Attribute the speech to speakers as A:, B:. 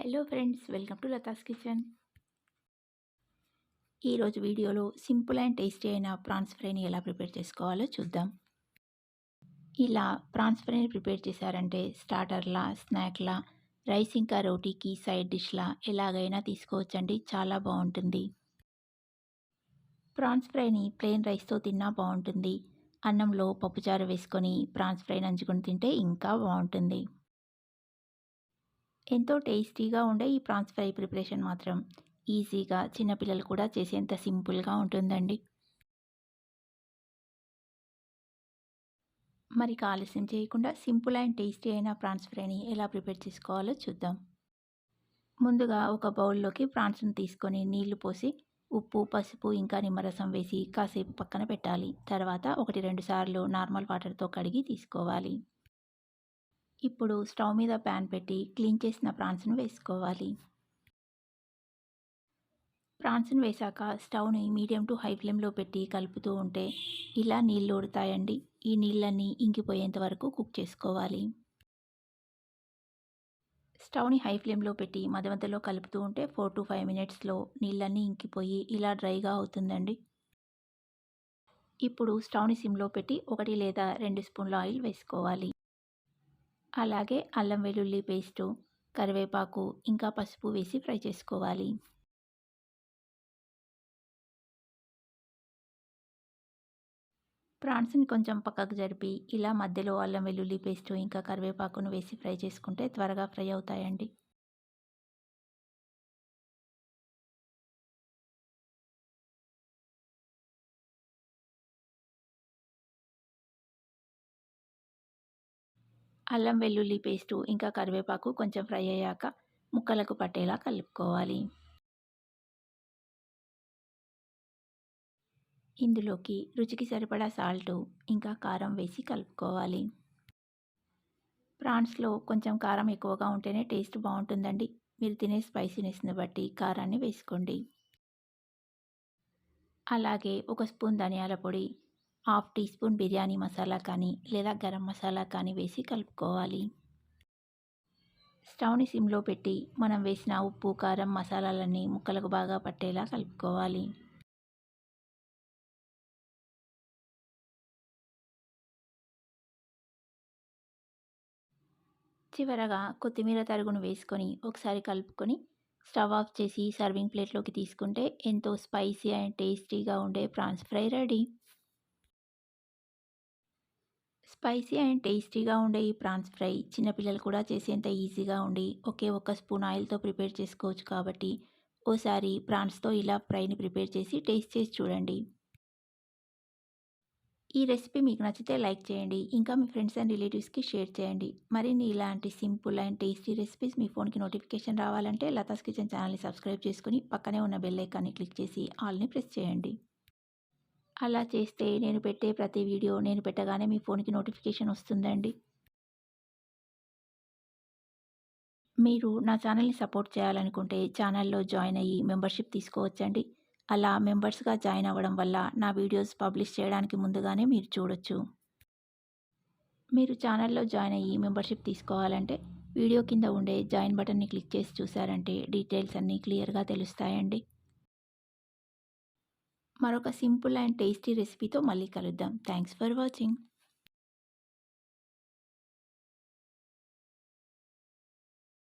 A: Hello friends welcome to Latha's kitchen ఈరోజు వీడియోలో simple and tasty అయిన ప్రాన్స్ ఫ్రైని ఎలా ప్రిపేర్ చేసుకోవాలో చూద్దాం. ఇలా ప్రాన్స్ ఫ్రైని ప్రిపేర్ చేశారంటే స్టార్టర్లా స్నాక్లా రైస్ ఇంకా రోటీకి సైడ్ డిష్లా ఎలాగైనా తీసుకోవచ్చండి చాలా బాగుంటుంది. ప్రాన్స్ ఫ్రైని ప్లెయిన్ రైస్తో తిన్నా బాగుంటుంది. అన్నంలో పప్పుచారు వేసుకొని ప్రాన్స్ ఫ్రై నంచుకొని తింటే ఇంకా బాగుంటుంది. ఎంతో టేస్టీగా ఉండే ఈ ప్రాన్స్ ఫ్రై ప్రిపరేషన్ మాత్రం ఈజీగా చిన్నపిల్లలు కూడా చేసేంత సింపుల్గా ఉంటుందండి. మరి ఆలస్యం చేయకుండా సింపుల్ అండ్ టేస్టీ అయిన ప్రాన్స్ ఫ్రైని ఎలా ప్రిపేర్ చేసుకోవాలో చూద్దాం. ముందుగా ఒక బౌల్లోకి ప్రాన్స్ను తీసుకొని నీళ్ళు పోసి ఉప్పు పసుపు ఇంకా నిమ్మరసం వేసి కాసేపు పక్కన పెట్టాలి. తర్వాత ఒకటి రెండు సార్లు నార్మల్ వాటర్తో కడిగి తీసుకోవాలి. ఇప్పుడు స్టవ్ మీద ప్యాన్ పెట్టి క్లీన్ చేసిన ప్రాన్స్ను వేసుకోవాలి. ప్రాన్స్ను వేశాక స్టవ్ని మీడియం టు హై ఫ్లేమ్లో పెట్టి కలుపుతూ ఉంటే ఇలా నీళ్ళు ఉడతాయండి ఈ నీళ్ళన్నీ ఇంకిపోయేంత వరకు కుక్ చేసుకోవాలి. స్టవ్ని హై ఫ్లేమ్లో పెట్టి మధ్య మధ్యలో కలుపుతూ ఉంటే ఫోర్ టు ఫైవ్ మినిట్స్లో నీళ్ళన్నీ ఇంకిపోయి ఇలా డ్రైగా అవుతుందండి. ఇప్పుడు స్టవ్ని సిమ్లో పెట్టి ఒకటి లేదా రెండు స్పూన్ల ఆయిల్ వేసుకోవాలి. అలాగే అల్లం వెల్లుల్లి పేస్టు కరివేపాకు ఇంకా పసుపు వేసి ఫ్రై చేసుకోవాలి. ప్రాన్స్ని కొంచెం పక్కకు జరిపి ఇలా మధ్యలో అల్లం వెల్లుల్లి పేస్టు ఇంకా కరివేపాకును వేసి ఫ్రై చేసుకుంటే త్వరగా ఫ్రై అవుతాయండి. అల్లం వెల్లుల్లి పేస్టు ఇంకా కరివేపాకు కొంచెం ఫ్రై అయ్యాక ముక్కలకు పట్టేలా కలుపుకోవాలి. ఇందులోకి రుచికి సరిపడా సాల్టు ఇంకా కారం వేసి కలుపుకోవాలి. ప్రాన్స్లో కొంచెం కారం ఎక్కువగా ఉంటేనే టేస్ట్ బాగుంటుందండి. మీరు తినే స్పైసీనెస్ని బట్టి కారాన్ని వేసుకోండి. అలాగే ఒక స్పూన్ ధనియాల పొడి half teaspoon biryani masala కానీ లేదా గరం మసాలా కానీ వేసి కలుపుకోవాలి. స్టవ్ని సిమ్లో పెట్టి మనం వేసిన ఉప్పు కారం మసాలాలన్నీ ముక్కలకు బాగా పట్టేలా కలుపుకోవాలి. చివరగా కొత్తిమీర తరుగును వేసుకొని ఒకసారి కలుపుకొని స్టవ్ ఆఫ్ చేసి సర్వింగ్ ప్లేట్లోకి తీసుకుంటే ఎంతో స్పైసీ అండ్ టేస్టీగా ఉండే prawns fry ready. Spicy and టేస్టీగా ఉండే ఈ ప్రాన్స్ ఫ్రై చిన్నపిల్లలు కూడా చేసేంత ఈజీగా ఉండి ఒకే ఒక్క స్పూన్ ఆయిల్తో ప్రిపేర్ చేసుకోవచ్చు కాబట్టి ఓసారి ప్రాన్స్తో ఇలా ఫ్రైని ప్రిపేర్ చేసి టేస్ట్ చేసి చూడండి. ఈ రెసిపీ మీకు నచ్చితే లైక్ చేయండి ఇంకా మీ ఫ్రెండ్స్ అండ్ రిలేటివ్స్కి షేర్ చేయండి. మరిన్ని ఇలాంటి సింపుల్ అండ్ టేస్టీ రెసిపీస్ మీ ఫోన్కి నోటిఫికేషన్ రావాలంటే లతాస్ కిచెన్ ఛానల్ని సబ్స్క్రైబ్ చేసుకుని పక్కనే ఉన్న బెల్ ఐకాన్ని క్లిక్ చేసి ఆల్ని ప్రెస్ చేయండి. అలా చేస్తే నేను పెట్టే ప్రతి వీడియో నేను పెట్టగానే మీ ఫోన్కి నోటిఫికేషన్ వస్తుందండి. మీరు నా ఛానల్ని సపోర్ట్ చేయాలనుకుంటే ఛానల్లో జాయిన్ అయ్యి మెంబర్షిప్ తీసుకోవచ్చండి. అలా మెంబర్స్గా జాయిన్ అవ్వడం వల్ల నా వీడియోస్ పబ్లిష్ చేయడానికి ముందుగానే మీరు చూడొచ్చు. మీరు ఛానల్లో జాయిన్ అయ్యి మెంబర్షిప్ తీసుకోవాలంటే వీడియో కింద ఉండే జాయిన్ బటన్ని క్లిక్ చేసి చూసారంటే డీటెయిల్స్ అన్నీ క్లియర్గా తెలుస్తాయండి. మరొక సింపుల్ అండ్ టేస్టీ రెసిపీతో మళ్ళీ కలుద్దాం. Thanks for watching.